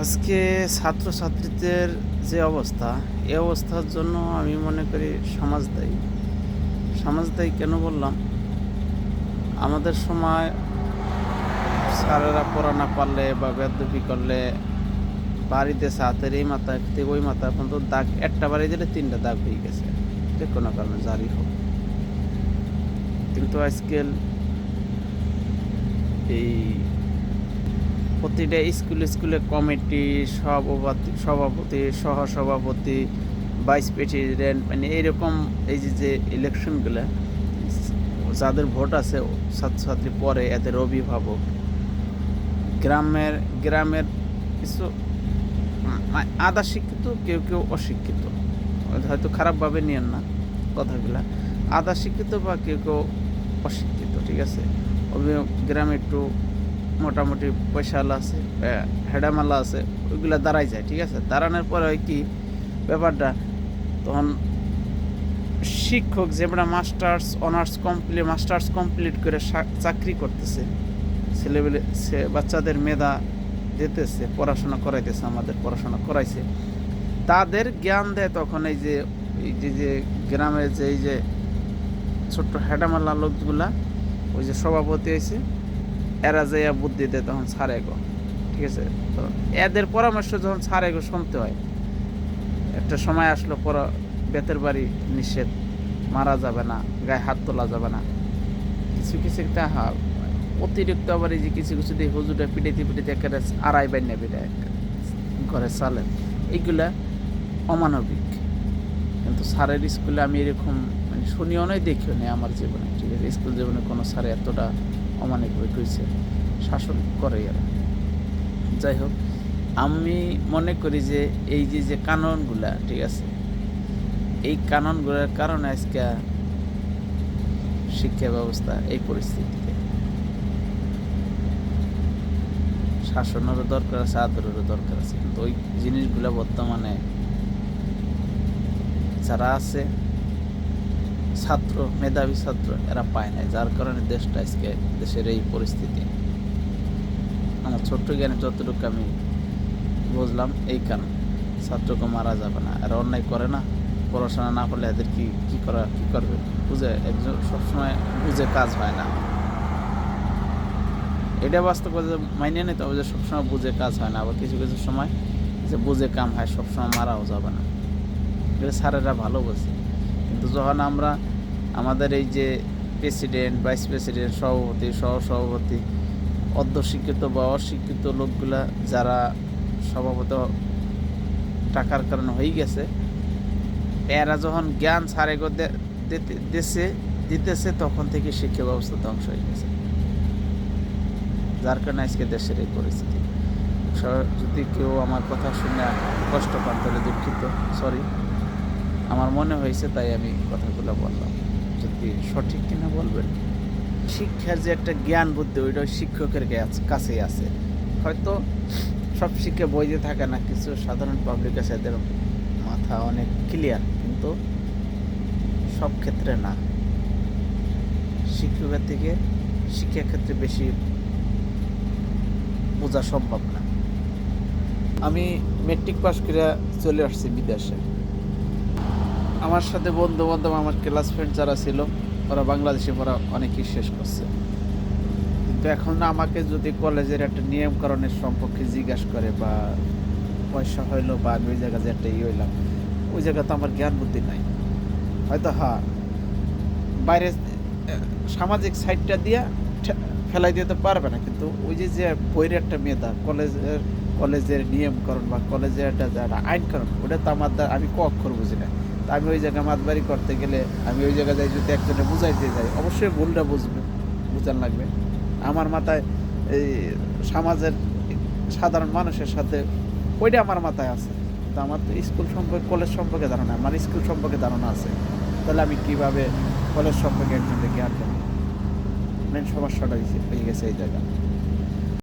আজকে ছাত্রছাত্রীদের যে অবস্থা এই অবস্থার জন্য আমি মনে করি সমাজ দায়ী। সমাজ দায়ী কেন বললাম? আমাদের সময় স্যারেরা পড়া না পারলে বা বেদবি করলে বাড়িতে হাতের এই মাথা থেকে ওই মাথা এখন তো দাগ, একটা বাড়ি দিলে তিনটা দাগ হয়ে গেছে, যে কোনো কারণে জারি হোক। কিন্তু আজকাল এই প্রতিটা স্কুল স্কুলে কমিটি, সভাপতি সভাপতি সহ সভাপতি ভাইস প্রেসিডেন্ট মানে এইরকম এই যে যে ইলেকশনগুলো, যাদের ভোট আছে, ছাত্রছাত্রী পরে এদের অভিভাবক। গ্রামের গ্রামের কিছু আধা শিক্ষিত, কেউ কেউ অশিক্ষিত। হয়তো খারাপভাবে নিয়েন না কথাগুলা। আধা শিক্ষিত বা কেউ কেউ অশিক্ষিত, ঠিক আছে? গ্রামে একটু মোটামুটি পয়সাওয়ালা আছে হেডামালা আছে, ওইগুলা দাঁড়াই যায়, ঠিক আছে? দাঁড়ানোর পরে ওই কি ব্যাপারটা? তখন শিক্ষক যেটা masters, honours complete masters complete করে চাকরি করতেছে, ছেলেবেলে, সে বাচ্চাদের মেধা দিতেছে, পড়াশোনা করাইতেছে, আমাদের পড়াশোনা করাইছে। তাদের জ্ঞান দেয় তখন এই যে এই যে যে গ্রামের যে, এই যে ছোট্ট হেডামাল্লা লোকগুলা, ওই যে সভাপতি হয়েছে এরা যে বুদ্ধি দেয় তখন ছাড়ে গো, ঠিক আছে? তো এদের পরামর্শ যখন ছাড়ে গো, শুনতে হয়। একটা সময় আসলো, পর বেতের বাড়ি নিষেধ, মারা যাবে না, গায়ে হাত তোলা যাবে না। কিছু কিছু একটা অতিরিক্ত আবার এই যে কিছু কিছু দিয়ে হুজুরে পিটাইতে পিটাইতে একেবারে আড়াই বাইন নেবে ঘরে চালে এইগুলা অমানবিক। কিন্তু স্যারের স্কুলে আমি এরকম মানে শুনিও নয় দেখিও নেই আমার জীবনে, ঠিক আছে? স্কুল জীবনে কোনো স্যারে এতটা অমানবিক হয়েছে শাসন করে এরা। যাই হোক, আমি মনে করি যে এই যে যে কানুনগুলা, ঠিক আছে? এই কানুনগুলোর কারণে আজকে শিক্ষা ব্যবস্থা এই পরিস্থিতিতে। শাসনেরও দরকার আছে, আদরেরও দরকার আছে। কিন্তু ওই জিনিসগুলো বর্তমানে যারা আছে ছাত্র, মেধাবী ছাত্র এরা পায় না যার কারণে দেশটা আজকে দেশের এই পরিস্থিতি। আমার ছোট্ট জ্ঞানে যতটুকু আমি বুঝলাম, এই কারণ। ছাত্রকে মারা যাবে না। এরা অন্যায় করে না। পড়াশোনা না করলে এদের কি কি করা, কি করবে? বুঝে, একজন সবসময় বুঝে কাজ হয় না। এটা বাস্তব কথা মাইনে নিতে হবে যে সবসময় বুঝে কাজ হয় না। আবার কিছু কিছু সময় যে বুঝে কাম হয়, সবসময় মারাও যাবে না। এটা স্যারেরা ভালো বোঝে কিন্তু যখন আমরা আমাদের এই যে প্রেসিডেন্ট ভাইস প্রেসিডেন্ট সভাপতি সহ সভাপতি অর্ধশিক্ষিত বা অশিক্ষিত লোকগুলা যারা স্বভাবত টাকার কারণে হয়ে গেছে, এরা যখন জ্ঞান ছাড়ে দেশে, দিতেছে, তখন থেকে শিক্ষা ব্যবস্থা ধ্বংস হয়ে গেছে। যার কারণে আজকে দেশের এই পরিস্থিতি। যদি কেউ আমার কথা শুনে কষ্ট পান, তাহলে দুঃখিত সরি আমার মনে হয়েছে, তাই আমি কথাগুলো বললাম। যদি সঠিক কিনা বলবেন শিক্ষার যে একটা জ্ঞান বুদ্ধি, ওইটা শিক্ষকের কাছ- কাছেই আছে। হয়তো সব শিক্ষা বইতে থাকে না, কিছু সাধারণ পাবলিক আছে এদের মাথা অনেক ক্লিয়ার কিন্তু সব ক্ষেত্রে না। শিক্ষকের থেকে শিক্ষার ক্ষেত্রে বেশি বোঝা সম্ভব না। আমি মেট্রিক পাস করে চলে আসছি বিদেশে। আমার সাথে বন্ধু বান্ধব আমার ক্লাস ফ্রেন্ড যারা ছিল, ওরা বাংলাদেশে, ওরা অনেকেই শেষ করছে। কিন্তু এখন আমাকে যদি কলেজের একটা নিয়মকরণের সম্পর্কে জিজ্ঞাসা করে বা পয়সা হইল বা আমি ওই জায়গায় যে একটা ইয়ে হইলাম, ওই জায়গাতে আমার জ্ঞান বুদ্ধি নাই। হয়তো হ্যাঁ বাইরে, সামাজিক সাইডটা দিয়ে ফেলাই দিতে পারবে না, কিন্তু ওই যে যে বইয়ের একটা মেধা, কলেজের কলেজের নিয়মকরণ বা কলেজের একটা যারা আইনকরণ ওটা তো আমার আমি ক অক্ষর বুঝি না তা আমি ওই জায়গায় মাতবাড়ি করতে গেলে আমি ওই জায়গায় যাই যদি একজনে বুঝাইতে যাই অবশ্যই ভুলটা বুঝবে বুঝান লাগবে। আমার মাথায় এই সমাজের সাধারণ মানুষের সাথে ওইটা আমার মাথায় আছে। তো আমার তো স্কুল সম্পর্কে, কলেজ সম্পর্কে ধারণা, আমার স্কুল সম্পর্কে ধারণা আছে। তাহলে আমি কীভাবে কলেজ সম্পর্কে একজনকে জ্ঞান দেবো? মেন সমস্যাটা হয়ে গেছে এই জায়গা।